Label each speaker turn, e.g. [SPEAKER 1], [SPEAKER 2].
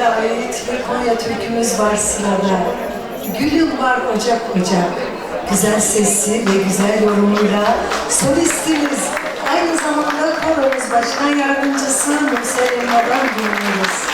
[SPEAKER 1] Sevda Ayet ve Konya türkümüz var sırada. Gülüm var ocak ocak. Güzel sesi ve güzel yorumuyla solistimiz, aynı zamanda koromuz başkan yardımcısı Nursel Elmadan dinliyoruz.